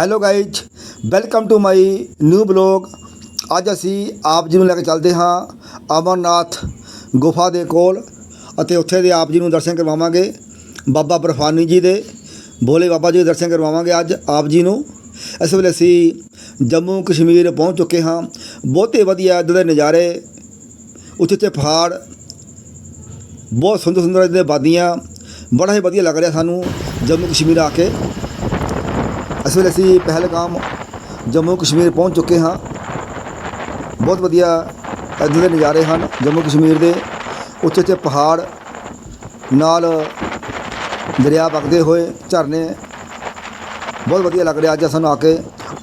Hello guys welcome to my new blog ਅੱਜ ਅਸੀਂ ਆਪ ਜੀ ਨੂੰ ਲੈ ਕੇ ਚੱਲਦੇ ਹਾਂ, ਅਮਰਨਾਥ ਗੁਫਾ ਦੇ ਕੋਲ ਅਤੇ ਉੱਥੇ ਦੇ ਆਪ ਜੀ ਨੂੰ ਦਰਸ਼ਨ ਕਰਵਾਵਾਂਗੇ। ਬਾਬਾ ਬਰਫਾਨੀ ਜੀ ਦੇ, ਭੋਲੇ ਬਾਬਾ ਜੀ ਦੇ ਦਰਸ਼ਨ ਕਰਵਾਵਾਂਗੇ ਅੱਜ ਆਪ ਜੀ ਨੂੰ। ਇਸ ਵੇਲੇ ਅਸੀਂ ਜੰਮੂ ਕਸ਼ਮੀਰ ਪਹੁੰਚ ਚੁੱਕੇ ਹਾਂ। ਬਹੁਤੇ ਵਧੀਆ ਇੱਧਰ ਦੇ ਨਜ਼ਾਰੇ, ਉੱਥੇ ਉੱਚੇ ਪਹਾੜ, ਬਹੁਤ ਸੁੰਦਰ ਸੁੰਦਰ ਇੱਧਰ ਦੇ ਵਾਦੀਆਂ ਬੜਾ ਹੀ ਵਧੀਆ ਲੱਗ ਰਿਹਾ ਸਾਨੂੰ ਜੰਮੂ ਕਸ਼ਮੀਰ ਆ ਕੇ। ਇਸ ਵੇਲੇ ਅਸੀਂ ਪਹਿਲਗਾਮ ਜੰਮੂ ਕਸ਼ਮੀਰ ਪਹੁੰਚ ਚੁੱਕੇ ਹਾਂ। ਬਹੁਤ ਵਧੀਆ ਇੱਧਰ ਦੇ ਨਜ਼ਾਰੇ ਹਨ ਜੰਮੂ ਕਸ਼ਮੀਰ ਦੇ। ਉੱਚੇ ਉੱਚੇ ਪਹਾੜ, ਨਾਲ ਦਰਿਆ ਵਗਦੇ ਹੋਏ ਝਰਨੇ। ਬਹੁਤ ਵਧੀਆ ਲੱਗ ਰਿਹਾ ਅੱਜ ਸਾਨੂੰ ਆ ਕੇ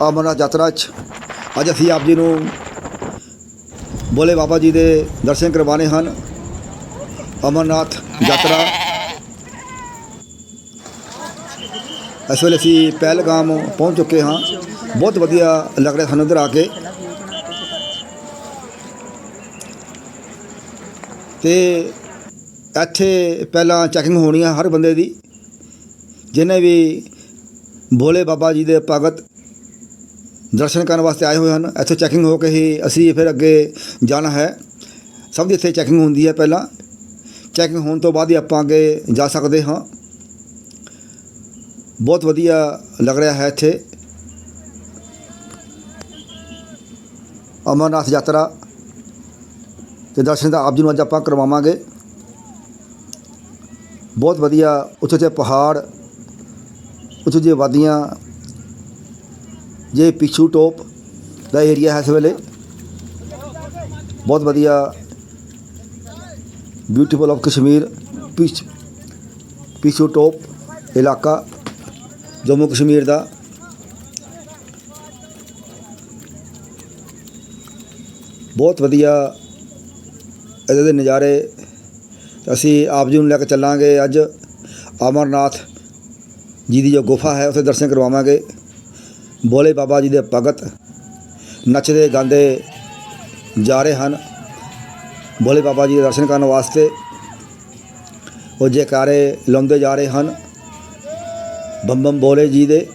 ਅਮਰਨਾਥ ਯਾਤਰਾ 'ਚ। ਅੱਜ ਅਸੀਂ ਆਪ ਜੀ ਨੂੰ ਬੋਲੇ ਬਾਬਾ ਜੀ ਦੇ ਦਰਸ਼ਨ ਕਰਵਾਉਣੇ ਹਨ। ਅਮਰਨਾਥ ਯਾਤਰਾ ਇਸ ਵੇਲੇ ਅਸੀਂ ਪਹਿਲਗਾਮ ਪਹੁੰਚ ਚੁੱਕੇ ਹਾਂ। ਬਹੁਤ ਵਧੀਆ ਲੱਗ ਰਿਹਾ ਸਾਨੂੰ ਇੱਧਰ ਆ ਕੇ। ਤੇ ਇੱਥੇ ਪਹਿਲਾਂ ਚੈਕਿੰਗ ਹੋਣੀ ਹੈ ਹਰ ਬੰਦੇ ਦੀ। ਜਿਹਨੇ ਵੀ ਭੋਲੇ ਬਾਬਾ ਜੀ ਦੇ ਭਗਤ ਦਰਸ਼ਨ ਕਰਨ ਵਾਸਤੇ ਆਏ ਹੋਏ ਹਨ, ਇੱਥੇ ਚੈਕਿੰਗ ਹੋ ਕੇ ਹੀ ਅਸੀਂ ਫਿਰ ਅੱਗੇ ਜਾਣਾ ਹੈ। ਸਭ ਦੀ ਇੱਥੇ ਚੈਕਿੰਗ ਹੁੰਦੀ ਹੈ ਪਹਿਲਾਂ। ਚੈਕਿੰਗ ਹੋਣ ਤੋਂ ਬਾਅਦ ਹੀ ਆਪਾਂ ਅੱਗੇ ਜਾ ਸਕਦੇ ਹਾਂ। ਬਹੁਤ ਵਧੀਆ ਲੱਗ ਰਿਹਾ ਹੈ ਇੱਥੇ। ਅਮਰਨਾਥ ਯਾਤਰਾ ਤੇ ਦਰਸ਼ਨ ਦਾ ਆਪ ਜੀ ਨੂੰ ਅੱਜ ਆਪਾਂ ਕਰਵਾਵਾਂਗੇ। ਬਹੁਤ ਵਧੀਆ ਉੱਚੇ ਉੱਚੇ ਪਹਾੜ ਉੱਚੇ ਉੱਚੇ ਵਾਦੀਆਂ, ਜੇ ਪਿਛੂ ਟੋਪ ਦਾ ਏਰੀਆ ਹੈ ਇਸ ਵੇਲੇ। ਬਹੁਤ ਵਧੀਆ। ਬਿਊਟੀਫੁਲ ਆਫ ਕਸ਼ਮੀਰ ਪਿਛ ਪਿਛੂ ਟੋਪ ਇਲਾਕਾ। ਜੰਮੂ ਕਸ਼ਮੀਰ ਦਾ। ਬਹੁਤ ਵਧੀਆ ਇਹਦੇ ਦੇ ਨਜ਼ਾਰੇ। ਅਸੀਂ ਆਪ ਜੀ ਨੂੰ ਲੈ ਕੇ ਚੱਲਾਂਗੇ ਅੱਜ। ਅਮਰਨਾਥ ਜੀ ਦੀ ਜੋ ਗੁਫਾ ਹੈ, ਉੱਥੇ ਦਰਸ਼ਨ ਕਰਵਾਵਾਂਗੇ। ਭੋਲੇ ਬਾਬਾ ਜੀ ਦੇ ਭਗਤ ਨੱਚਦੇ ਗਾਉਂਦੇ ਜਾ ਰਹੇ ਹਨ। ਭੋਲੇ ਬਾਬਾ ਜੀ ਦੇ ਦਰਸ਼ਨ ਕਰਨ ਵਾਸਤੇ ਉਹ ਜੈਕਾਰੇ ਲਾਉਂਦੇ ਜਾ ਰਹੇ ਹਨ। ਬੰਮ ਬੰਮ ਭੋਲੇ ਜੀ ਦੇ,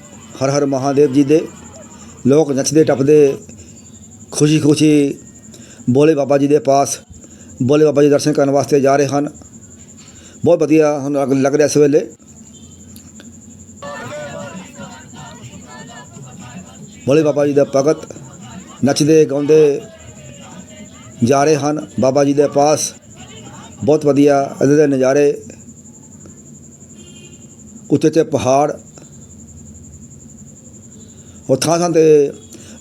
ਹਰ ਹਰ ਮਹਾਦੇਵ ਜੀ ਦੇ, ਲੋਕ ਨੱਚਦੇ ਟੱਪਦੇ, ਖੁਸ਼ੀ ਖੁਸ਼ੀ ਭੋਲੇ ਬਾਬਾ ਜੀ ਦੇ ਪਾਸ ਭੋਲੇ ਬਾਬਾ ਜੀ ਦੇ ਦਰਸ਼ਨ ਕਰਨ ਵਾਸਤੇ ਜਾ ਰਹੇ ਹਨ। ਬਹੁਤ ਵਧੀਆ ਹੁਣ ਲੱਗ- ਲੱਗ ਰਿਹਾ ਇਸ ਵੇਲੇ। ਭੋਲੇ ਬਾਬਾ ਜੀ ਦਾ ਭਗਤ ਨੱਚਦੇ, ਗਾਉਂਦੇ ਜਾ ਰਹੇ ਹਨ। ਬਾਬਾ ਜੀ ਦੇ ਪਾਸ ਬਹੁਤ ਵਧੀਆ ਇਹਦੇ ਦੇ ਨਜ਼ਾਰੇ ਉੱਥੇ 'ਤੇ ਪਹਾੜ। ਉਹ ਥਾਂ ਥਾਂ 'ਤੇ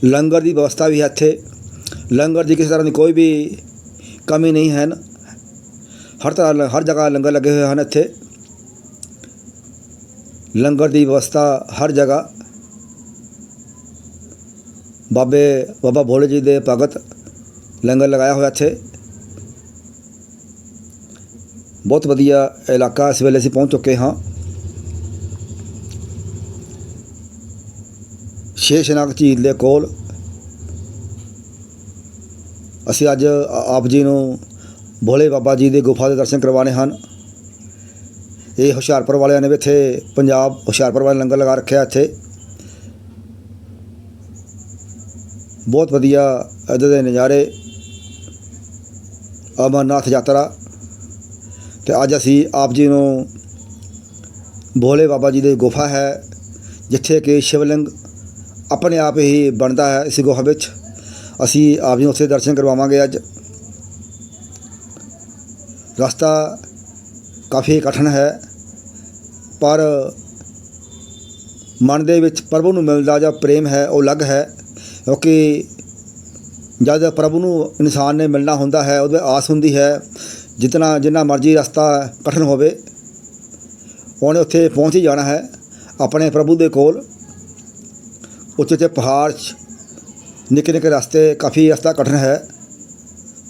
ਲੰਗਰ ਦੀ ਵਿਵਸਥਾ ਵੀ ਹੈ ਇੱਥੇ। ਲੰਗਰ ਦੀ ਕਿਸੇ ਤਰ੍ਹਾਂ ਦੀ ਕੋਈ ਵੀ ਕਮੀ ਨਹੀਂ ਹੈ ਹਰ ਤਰ੍ਹਾਂ ਹਰ ਜਗ੍ਹਾ ਲੰਗਰ ਲੱਗੇ ਹੋਏ ਹਨ ਇੱਥੇ। ਲੰਗਰ ਦੀ ਵਿਵਸਥਾ ਹਰ ਜਗ੍ਹਾ। ਬਾਬੇ, ਬਾਬਾ ਭੋਲੇ ਜੀ ਦੇ ਭਗਤ ਲੰਗਰ ਲਗਾਇਆ ਹੋਇਆ ਇੱਥੇ। ਬਹੁਤ ਵਧੀਆ ਇਲਾਕਾ ਇਸ ਵੇਲੇ ਅਸੀਂ ਪਹੁੰਚ ਚੁੱਕੇ ਹਾਂ। ਸ਼ੇਸ਼ਨਾਗ ਝੀਲ ਦੇ ਕੋਲ। ਅਸੀਂ ਅੱਜ ਆਪ ਜੀ ਨੂੰ ਭੋਲੇ ਬਾਬਾ ਜੀ ਦੀ ਗੁਫਾ ਦੇ ਦਰਸ਼ਨ ਕਰਵਾਉਣੇ ਹਨ। ਇਹ ਹੁਸ਼ਿਆਰਪੁਰ ਵਾਲਿਆਂ ਨੇ ਵੀ ਇੱਥੇ ਪੰਜਾਬ ਹੁਸ਼ਿਆਰਪੁਰ ਵਾਲੇ ਲੰਗਰ ਲਗਾ ਰੱਖਿਆ ਇੱਥੇ। ਬਹੁਤ ਵਧੀਆ ਇੱਧਰ ਦੇ ਨਜ਼ਾਰੇ। ਅਮਰਨਾਥ ਯਾਤਰਾ। ਤੇ ਅੱਜ ਅਸੀਂ ਆਪ ਜੀ ਨੂੰ ਭੋਲੇ ਬਾਬਾ ਜੀ ਦੀ ਗੁਫਾ ਹੈ, ਜਿੱਥੇ ਕਿ ਸ਼ਿਵਲਿੰਗ ਆਪਣੇ ਆਪ ਹੀ ਬਣਦਾ ਹੈ ਇਸ ਗੁਫਾ ਵਿੱਚ। ਅਸੀਂ ਆਪ ਜੀ ਉੱਥੇ ਦਰਸ਼ਨ ਕਰਵਾਵਾਂਗੇ ਅੱਜ। ਰਸਤਾ ਕਾਫੀ ਕਠਿਨ ਹੈ, ਪਰ ਮਨ ਦੇ ਵਿੱਚ ਪ੍ਰਭੂ ਨੂੰ ਮਿਲਦਾ ਜਾਂ ਪ੍ਰੇਮ ਹੈ, ਉਹ ਅਲੱਗ ਹੈ, ਕਿਉਂਕਿ ਜਦ ਪ੍ਰਭੂ ਨੂੰ ਇਨਸਾਨ ਨੇ ਮਿਲਣਾ ਹੁੰਦਾ ਹੈ, ਉਹਦੇ ਆਸ ਹੁੰਦੀ ਹੈ, ਜਿਤਨਾ ਜਿੰਨਾ ਮਰਜ਼ੀ ਰਸਤਾ ਕਠਿਨ ਹੋਵੇ, ਉਹਨੇ ਉੱਥੇ ਪਹੁੰਚ ਹੀ ਜਾਣਾ ਹੈ, ਆਪਣੇ ਪ੍ਰਭੂ ਦੇ ਕੋਲ। ਉੱਚੇ ਉੱਚੇ ਪਹਾੜ 'ਚ ਨਿੱਕੇ ਨਿੱਕੇ ਰਸਤੇ ਕਾਫੀ ਰਸਤਾ ਕਠਿਨ ਹੈ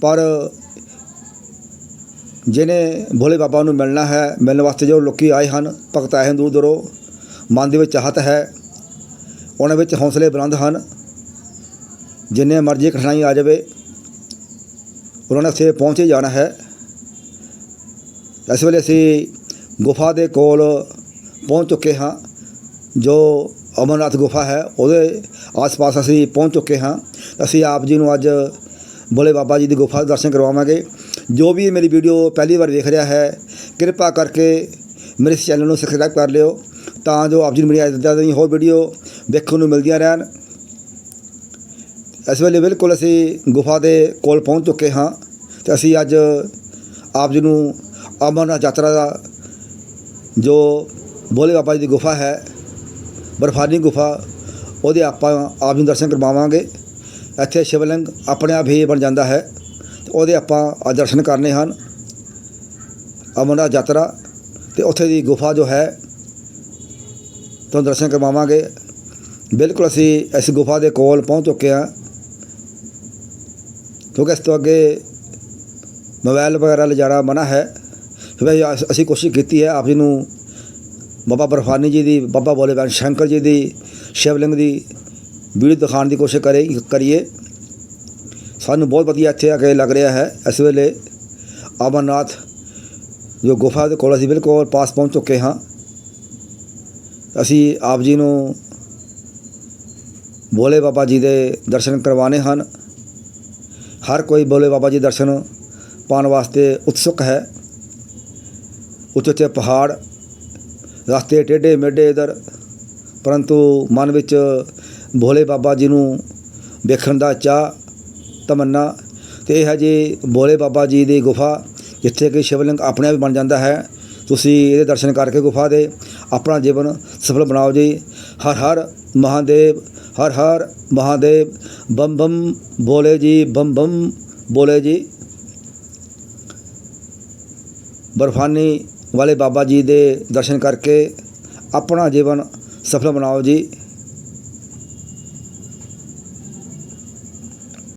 ਪਰ ਜਿਹਨੇ ਭੋਲੇ ਬਾਬਾ ਨੂੰ ਮਿਲਣਾ ਹੈ ਮਿਲਣ ਵਾਸਤੇ ਜੋ ਲੋਕੀ ਆਏ ਹਨ ਭਗਤ ਆਏ ਹਨ ਦੂਰ ਦੂਰੋਂ ਮਨ ਦੇ ਵਿੱਚ ਚਾਹਤ ਹੈ ਉਹਨਾਂ ਵਿੱਚ ਹੌਸਲੇ ਬੁਲੰਦ ਹਨ ਜਿੰਨੇ ਮਰਜ਼ੀ ਕਠਿਨਾਈ ਆ ਜਾਵੇ ਉਹਨਾਂ ਨੇ ਉੱਥੇ ਪਹੁੰਚ ਹੀ ਜਾਣਾ ਹੈ ਇਸ ਵੇਲੇ ਅਸੀਂ ਗੁਫਾ ਦੇ ਕੋਲ ਪਹੁੰਚ ਚੁੱਕੇ ਹਾਂ ਜੋ ਅਮਰਨਾਥ ਗੁਫਾ ਹੈ, ਉਹਦੇ ਆਸ-ਪਾਸ ਅਸੀਂ ਪਹੁੰਚ ਚੁੱਕੇ ਹਾਂ। ਅਸੀਂ ਆਪ ਜੀ ਨੂੰ ਅੱਜ ਭੋਲੇ ਬਾਬਾ ਜੀ ਦੀ ਗੁਫਾ ਦੇ ਦਰਸ਼ਨ ਕਰਵਾਵਾਂਗੇ। ਜੋ ਵੀ ਮੇਰੀ ਵੀਡੀਓ ਪਹਿਲੀ ਵਾਰ ਵੇਖ ਰਿਹਾ ਹੈ, ਕਿਰਪਾ ਕਰਕੇ ਮੇਰੇ ਇਸ ਚੈਨਲ ਨੂੰ ਸਬਸਕ੍ਰਾਈਬ ਕਰ ਲਿਓ, ਤਾਂ ਜੋ ਆਪ ਜੀ ਨੂੰ ਮੇਰੀ ਇੱਦਾਂ ਦੀ ਹੋਰ ਵੀਡੀਓ ਦੇਖਣ ਨੂੰ ਮਿਲਦੀਆਂ ਰਹਿਣ। ਇਸ ਵੇਲੇ ਬਿਲਕੁਲ ਅਸੀਂ ਗੁਫਾ ਦੇ ਕੋਲ ਪਹੁੰਚ ਚੁੱਕੇ ਹਾਂ ਤੇ ਅਸੀਂ ਅੱਜ ਆਪ ਜੀ ਨੂੰ ਅਮਰਨਾਥ ਯਾਤਰਾ ਦਾ ਜੋ ਭੋਲੇ ਬਾਬਾ ਜੀ ਦੀ ਗੁਫਾ ਹੈ ਬਰਫਾਨੀ ਗੁਫਾ, ਉਹਦੇ ਆਪਾਂ ਆਪ ਜੀ ਨੂੰ ਦਰਸ਼ਨ ਕਰਵਾਵਾਂਗੇ। ਇੱਥੇ ਸ਼ਿਵਲਿੰਗ ਆਪਣੇ ਆਪ ਹੀ ਬਣ ਜਾਂਦਾ ਹੈ ਤੇ ਉਹਦੇ ਆਪਾਂ ਦਰਸ਼ਨ ਕਰਨੇ ਹਨ। ਅਮਰਨਾਥ ਯਾਤਰਾ ਤੇ ਉੱਥੇ ਦੀ ਗੁਫਾ ਜੋ ਹੈ, ਤੁਹਾਨੂੰ ਦਰਸ਼ਨ ਕਰਵਾਵਾਂਗੇ। ਬਿਲਕੁਲ ਅਸੀਂ ਇਸ ਗੁਫਾ ਦੇ ਕੋਲ ਪਹੁੰਚ ਚੁੱਕੇ ਹਾਂ। ਕਿਉਂਕਿ ਇਸ ਤੋਂ ਅੱਗੇ ਮੋਬਾਈਲ ਵਗੈਰਾ ਲਿਜਾਣਾ ਮਨਾ ਹੈ। ਫਿਰ ਵੀ ਅਸੀਂ ਕੋਸ਼ਿਸ਼ ਕੀਤੀ ਹੈ, ਆਪ ਜੀ ਨੂੰ ਬਾਬਾ ਬਰਫਾਨੀ ਜੀ ਦੀ, ਬਾਬਾ ਬੋਲੇ ਬੈਨ ਸ਼ੰਕਰ ਜੀ ਦੀ, ਸ਼ਿਵਲਿੰਗ ਦੀ ਵੀਡੀਓ ਦਿਖਾਉਣ ਦੀ ਕੋਸ਼ਿਸ਼ ਕਰੇ, ਕਰੀਏ। ਸਾਨੂੰ ਬਹੁਤ ਵਧੀਆ ਇੱਥੇ ਆ ਕੇ ਲੱਗ ਰਿਹਾ ਹੈ। ਇਸ ਵੇਲੇ ਅਮਰਨਾਥ ਜੋ ਗੁਫਾ ਦੇ ਕੋਲ ਅਸੀਂ ਬਿਲਕੁਲ ਪਾਸ ਪਹੁੰਚ ਚੁੱਕੇ ਹਾਂ। ਅਸੀਂ ਆਪ ਜੀ ਨੂੰ ਭੋਲੇ ਬਾਬਾ ਜੀ ਦੇ ਦਰਸ਼ਨ ਕਰਵਾਉਣੇ ਹਨ। ਹਰ ਕੋਈ ਭੋਲੇ ਬਾਬਾ ਜੀ ਦਰਸ਼ਨ ਪਾਉਣ ਵਾਸਤੇ ਉਤਸੁਕ ਹੈ। ਉੱਚੇ ਉੱਚੇ ਪਹਾੜ ਰਸਤੇ ਟੇਢੇ ਮੇਢੇ ਇਧਰ, ਪਰੰਤੂ ਮਨ ਵਿੱਚ ਭੋਲੇ ਬਾਬਾ ਜੀ ਨੂੰ ਵੇਖਣ ਦਾ ਚਾਹ ਤਮੰਨਾ ਤੇ ਇਹ ਹੈ ਜੀ ਭੋਲੇ ਬਾਬਾ ਜੀ ਦੀ ਗੁਫਾ, ਜਿੱਥੇ ਕਿ ਸ਼ਿਵਲਿੰਗ ਆਪਣੇ ਆਪ ਬਣ ਜਾਂਦਾ ਹੈ। ਤੁਸੀਂ ਇਹਦੇ ਦਰਸ਼ਨ ਕਰਕੇ ਗੁਫਾ ਦੇ ਆਪਣਾ ਜੀਵਨ ਸਫਲ ਬਣਾਓ ਜੀ। ਹਰ ਹਰ ਮਹਾਦੇਵ, ਹਰ ਹਰ ਮਹਾਦੇਵ, ਬਮ ਬਮ ਬੋਲੇ ਜੀ, ਬਮ ਬਮ ਬੋਲੇ ਜੀ। ਬਰਫਾਨੀ ਵਾਲੇ ਬਾਬਾ ਜੀ ਦੇ ਦਰਸ਼ਨ ਕਰਕੇ ਆਪਣਾ ਜੀਵਨ ਸਫਲ ਬਣਾਓ ਜੀ।